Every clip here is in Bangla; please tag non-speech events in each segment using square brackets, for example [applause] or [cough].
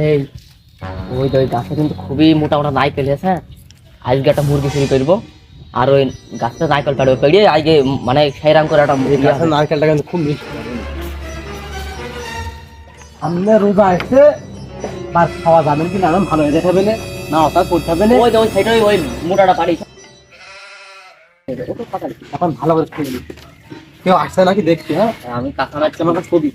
এই ওই ওই গাছটা কিন্তু খুবই মোটা মোটা নাইকেল হ্যাঁ? আজকে একটা মুরগি চুরি করব। আর ওই গাছটা নাইকেল পাড়বে পেড়িয়ে আজকে মানে সেইরাম করে একটা মুরগি নারকেলটা কিন্তু খুব মিষ্টি সামনে রোজা আসছে তার খাওয়া যাবেন কি না ভালো হয়ে দেখাবে না ওটা করতে হবে না। ওই ওই সাইডে ওই মোটাটা পাড়ি এখন ভালো করে খেয়ে কেউ আসছে নাকি দেখছি হ্যাঁ? আমি কাকা মারছি আমার ছবি।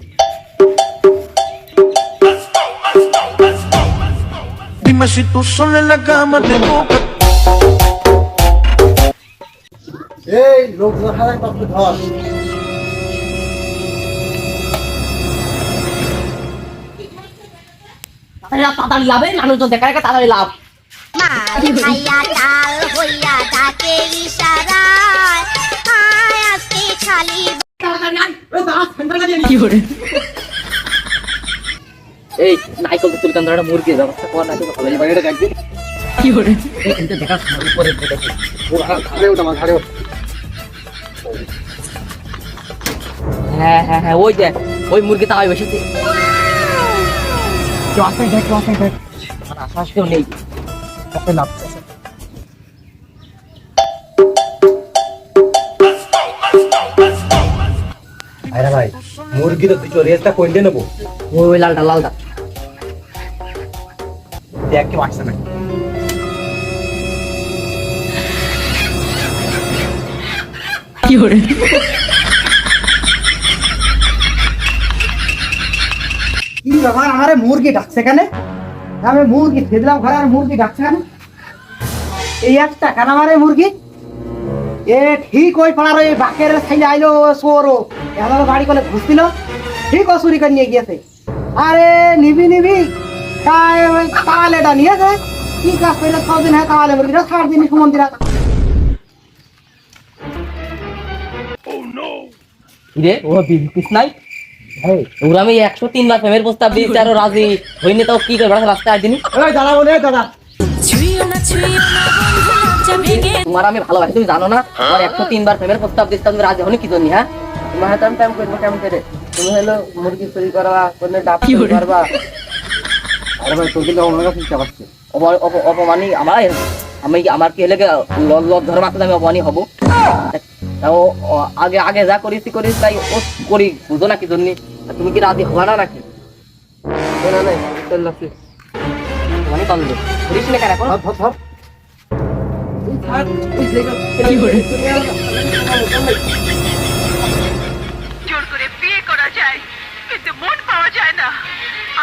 Dime si tú sola en la cama te toca. এই লোকজন হারাই কত ধর তাড়াতাড়ি লাভ। মানুষজন দেখা দেখা তাড়াতাড়ি লাভ। মাল খাইয়া ডাল হইয়া ডাকে ইশারায় আয় আজকে খালি এই একটা মুরগির ব্যবস্থা করা না বাইরে ডাকবি কি করে? দেখা উপরে ও ঘাড়ে ওটা আমার ঘাড়ে হ্যাঁ হ্যাঁ হ্যাঁ ওই যে ওই মুরগি তাই বসেছে কেউ আসে দেখ কেউ আসে দেখ। আমার আশ্বাস কেউ নেই। কাছে লাভ আরে ভাই মুরগি তো দুটো রেসটা কইলে নেব? ওই ওই লালটা লালটা। দেখ কেউ আসছে না। কি ব্যাপার? আমারে মুরগি ডাকছে কেন? আমি মুরগি খেদিলাম ঘরে আর মুরগি ডাকছে কেন? এই একটা কেন আমারে মুরগি? এ ঠিক ওই পাড়ার ওই বাকের সাইলে আইলো সোরো এবার বাড়ি করে ঘুষছিল ঠিক ও চুরি করে নিয়ে গিয়েছে। আরে নিবি নিবি। তাই কালেটা নিয়ে যায় কি কাজ করে ছদিন হ্যাঁ কালে মুরগিটা সাত দিন সুমন্দির রে ও বিপিস নাই ওরা আমি একশো তিন বার প্রেমের প্রস্তাব দিয়েছি আরও রাজি হইনি তাও কি করবে রাস্তায় একদিনই এই দাদা বলে দাদা তোমার আমি ভালোবাসি তুমি জানো না তোমার একশো তিনবার প্রেমের প্রস্তাব দিচ্ছি তুমি রাজি হনি কি জন্য হ্যাঁ তোমার হাতে আমি প্রেম করব কেমন করে তুমি হলো মুরগি চুরি করবা কোনো ডাব চুরি করবা আরে ভাই তোর কিন্তু আমার কাছে চিন্তা পাচ্ছে অপ- অপ- অপমানি আমার আমি আমার কি হলে লজ ধর্ম আসলে আমি অপমানি হব? তাও আগে আগে যা করিস করিস তাই ও করি বুঝো না কি জন্য। তুমি কি রাজি হবা না নাকি? না না চল লাগছে মানে বন্ধ করিস না কেন ধর ধর ধর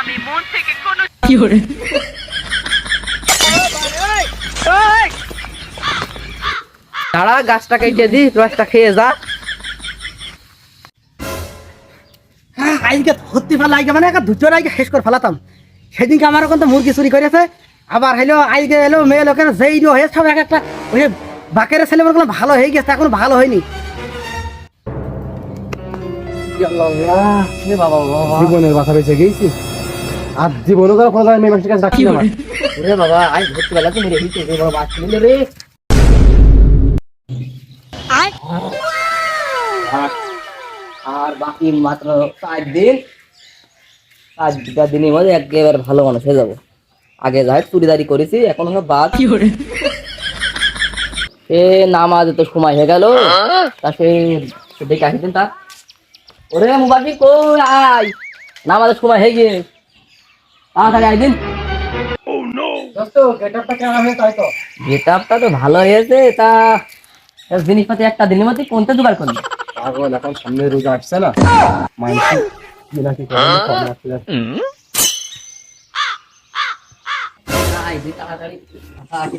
আমি মন থেকে কোনো তারা গাছটা কেটে দি রসটা খেয়ে যা। হ্যাঁ আজকে ধরতে ফেলা আজকে মানে একটা আজকে শেষ করে ফেলাতাম। সেদিনকে আমার ওখান তো মুরগি চুরি করেছে আবার হইল আজকে এলো মেয়ে লোকের যেই দিয়ে সব এক একটা ওই বাকের ছেলে ভালো হয়ে গেছে এখন ভালো হয়নি। জীবনের বাসা বেঁচে গেছি। আর জীবনও মেয়ে মানুষের কাছে আমার। ওরে বাবা আজ রে বাচ্চা নিলে রে। আর? বাকি মাত্র পাঁচ দিন পাঁচটা দিনের মধ্যে একেবারে ভালো মানুষ হয়ে যাব। আগে যাই চুরিদারি করেছি এখন হলো বাদ সে নামাজ তো সময় হয়ে গেল। তা সে দেখে আসতেন তা। ওরে মুবাসি কই আয়? নামাজের সময় হয়ে গিয়ে তাড়াতাড়ি আইদিন হয়েছে তাই তো? ভালো হয়েছে তা জিনিসপাতি একটা দিনের মধ্যে কোনটা জোগাড় করলি পাগল এখন সামনে রোজা আসছে না? মানুষ কি না কি করে? কম আসছে যাচ্ছে।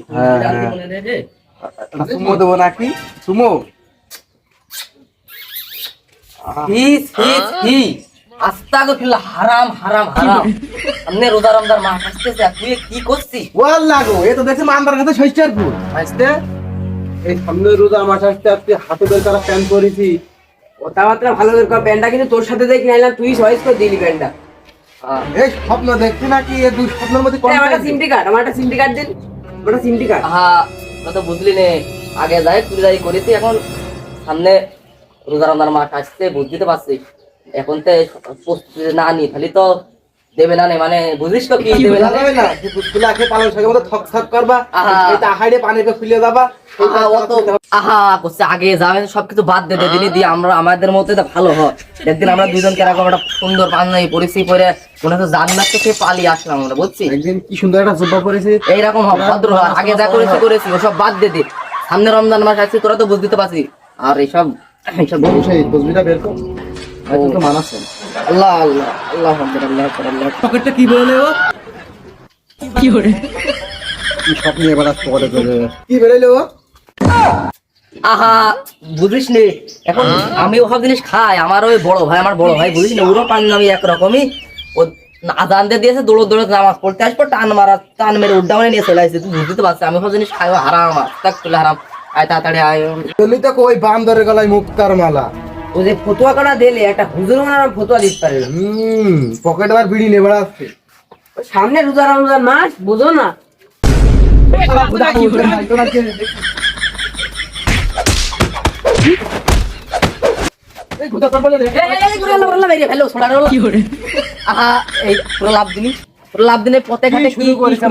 হ্যাঁ, হ্যাঁ। সুমো দেবো নাকি? সুমো? হিস হিস হি আস্তাগফিরুল্লাহ হারাম হারাম হারাম। সামনে রোজা রমজান মাস আসতেছে তুই কি করছিস? ওয়াল লাগো এ তো দেখছি মান্দার কাছে শৈশার আসতে? এই সামনে রোজা মাস আসতে আসতে হাতে বের করা প্যান্ট করেছি কথাবার্তা ভালো দরকার প্যান্টটা কিন্তু তোর সাথে দেখি নাইলাম তুই চয়েস করে দিলি প্যান্টটা। এই স্বপ্ন দেখছি নাকি এই দুই স্বপ্নের মধ্যে কোন একটা সিমটি কার্ড আমার একটা সিমটি কার্ড দিন আমার একটা সিমটি কার্ড আহা তো বুঝলি নে আগে যাই চুরিদারি করেছি এখন সামনে রোজা রমজান মাস আসছে বুঝতে পারছি এখন তো প্রস্তুতি না নি তাহলে তো দেবে না মানে বুঝিস তো কি দেবে না? যাবে না? খেয়ে পালন শাকের মতো থক থক করবা এটা হাইডে পানিতে ফুলে যাবা আহা, করছে আগে যাবেন সবকিছু বাদ দে দে দিয়ে আমরা আমাদের মতো তো ভালো হয়। একদিন আমরা দুজন কেরকম একটা সুন্দর পাঞ্জাবি পরিস্থি পরে হচ্ছে জান্নাত থেকে পালিয়ে আসলাম আমরা বুঝছি একদিন কি সুন্দর একটা জুব্বা পরেছে। এইরকম হবে ভদ্র আগে যা করেছি করেছি ওসব বাদ দে দে। সামনে রমজান মাস আছে তোরা তো বুঝতে পারছি আর এইসব বের কর। তো মানাচ্ছে আল্লাহ আল্লাহ আল্লাহ আল্লাহ আল্লাহ পকেটটা কি বেরোলে ও? কি স্বপ্ন এবার আসতে করে কি বেরোলে ও? আহা বুঝিস নে? এখন আমি ওসব জিনিস খাই। আমার ওই বড় ভাই আমার বড় ভাই বুঝিস না? ওরও পাঞ্জাবি একরকমই। ও আজান দিয়ে দিয়েছে দৌড়ো দৌড়ো নামাজ পড়তে আসব টান মারা টান মেরে উড্ডা মানে নিয়ে চলে আসছে। তুই বুঝতে পারছিস আমি সব জিনিস খাই হারাম তাক তুলে হারাম। আয় তাড়াতাড়ি আয়। চলি তো ওই বান্দরের গলায় মুক্তার মালা। ও যে ফতুয়া কাটা দিলে একটা হুজুর ফতুয়া দিতে পারে হুম পকেট আর বিড়ি নেবার আসছে সামনে রোজা রমজান মাস বুঝো না লাভ দিনে করেছে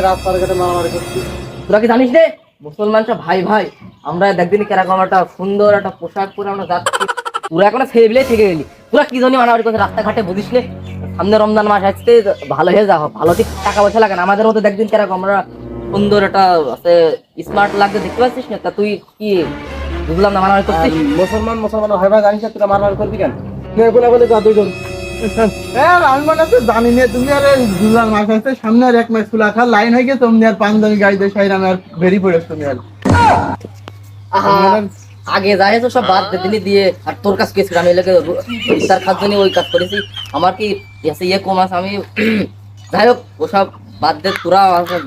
রাস্তার ঘাটে মারামারি করছি তোরা কি জানিস রে মুসলমান সব ভাই ভাই, আমরা দেখদিন কেরকম একটা সুন্দর একটা পোশাক পরে আমরা যাচ্ছি। পুরা এখন ফেলে থেকে গেলি। পুরা কি জানি মানাবাড়ি করছে, রাস্তাঘাটে বুঝিস নে। সামনে রমজান মাস আসছে, ভালো হয়ে যাও, ভালো ঠিক টাকা পয়সা লাগে না। আমাদের মতো দেখদিন কেরকম আমরা সুন্দর একটা, আছে স্মার্ট লাগছে, দেখতে পাচ্ছিস না? তা তুই কি বুঝলাম না মানাবাড়ি করছিস? মুসলমান মুসলমান, হয় ভাই, জানিস তোরা মারামারি করবি কেন? এগুলো বলে গা দুজন আমি মনে হচ্ছে জানি না তুমি আর দুলার মাস আসতে সামনে আর এক মাস খোলা খা লাইন হয়ে গেছে তুমি আর পাঁচদানি গাড়ি সাইরাম আর বেরিয়ে পড়েছ তুমি আর। আগে যাই তো সব বাদ দে দিলি দিয়ে আর তোর কাছে গেছি আমি এলাকে তার খাদ্য নিয়ে ওই কাজ করেছি। আমার কি ইয়ে কম আছে আমি [clears throat] যাই হোক ওসব বাদ দে তোরা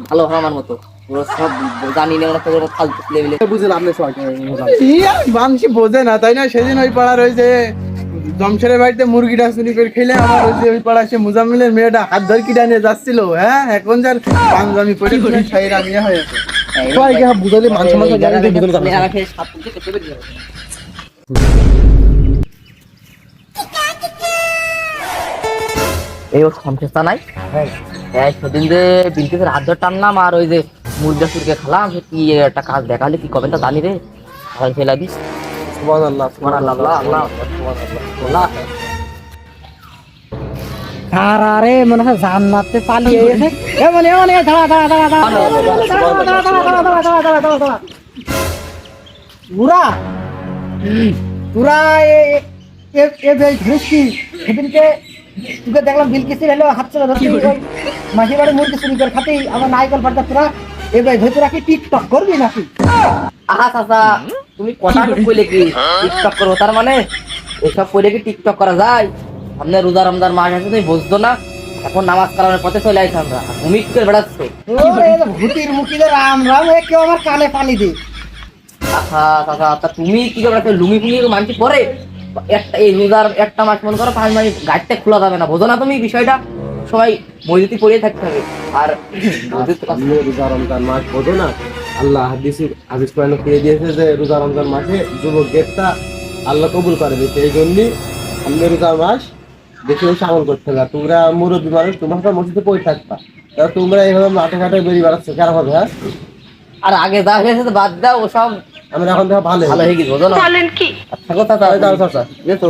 ভালো হয় আমার মতো। সব জানি না ওরা তোর ফালতু লেভেলে বুঝলাম মানুষ বোঝে না তাই না? সেদিন ওই পাড়া যে জমশেরের বাড়িতে মুরগিটা করে খেলে আমার ওই যে ওই পাড়া সে মুজাম্মিলের মেয়েটা হাত ধর কিটা নিয়ে যাচ্ছিল হ্যাঁ? এখন যার পাঞ্জাবি পরে নিয়ে হয়েছে সবাইকে বুঝালে মানুষ বুঝালে যাবে। এই ও সমস্যা নাই? এই সেদিন যে বিলকিসের হাত ধরে টানলাম আর ওই যে মুরগা সুরকে খেলাম সে কি একটা কাজ দেখালে কি কবেন তা জানি রে? সবাই ফেলা দিস সুবহান আল্লাহ সুবহান আল্লাহ আল্লাহ আল্লাহ আরে মনে হয় জান্নাতে পালিয়ে গেছে এমন এমন দাঁড়া দাঁড়া দাঁড়া দাঁড়া দাঁড়া পুরা পুরা এ বেল ধরেছি সেদিনকে তোকে দেখলাম বিলকিসি হলো হাত চলে ধরছি মাঝে বাড়ি মুরগি চুরি করে খাতেই আমার নাইকল পাল্টা তোরা এ বেল ধরে তোরা কি টিকটক করবি নাকি আহা চাচা তুমি কথা কইলে কি? টিকটক করব তার মানে এসব কইলে কি টিকটক করা যায়? সামনে রোজা রমজান মাস আছে তুমি বুঝতো না? এখন নামাজ কালামের পথে চলে আইছি আমরা কি করে বেড়াচ্ছো। ভূতির মুখিতে রাম রাম এ কেউ আমার কানে পানি দে। আহা চাচা তা তুমি কি করে লুঙ্গি ফুঙ্গি মানছি পরে? একটা এই রোজার একটা মাস মনে করো পাঁচ মাস গাড়িটা খোলা যাবে না। বোঝো না তুমি বিষয়টা? সবাই মসজিদে পড়িয়ে থাকতে হবে। আর মসজিদ তো রোজা রমজান মাস বোঝো না? আল্লাহ হাদিস হাদিস কোরআনে পেয়ে দিয়েছে যে রোজা রমজান মাসে যুবক গেটটা আল্লাহ কবুল করে দিচ্ছে এই জন্যই আপনি রোজা মাস বেশি বেশি আমল করতে হবে। তোমরা মুরব্বী মানুষ তোমরা তো মসজিদে পড়ে থাকবা। তা তোমরা এইভাবে মাঠে ঘাটে বেরিয়ে বেড়াচ্ছ কেন হবে হ্যাঁ? আর আগে যা হয়েছে তো বাদ দাও ওসব আমরা এখন দেখা ভালো। ভালো হয়ে গেছে বোঝো না। বলেন কি? আর থাকো তাই দাও চাচা দেখো।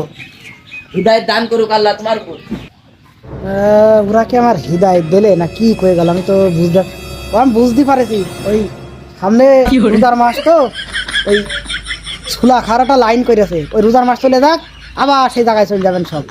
হৃদয় দান করুক আল্লাহ তোমার উপর। আহ, ওরা কি আমার হৃদয় দিলে না কি কয়ে গেল? আমি তো বুঝতে আমি বুঝতে পারেছি। ওই সামনে রোজার মাস তো ওই ছুলা খারাটা লাইন করেছে ওই রোজার মাস চলে যাক আবার সেই জায়গায় চলে যাবেন সব।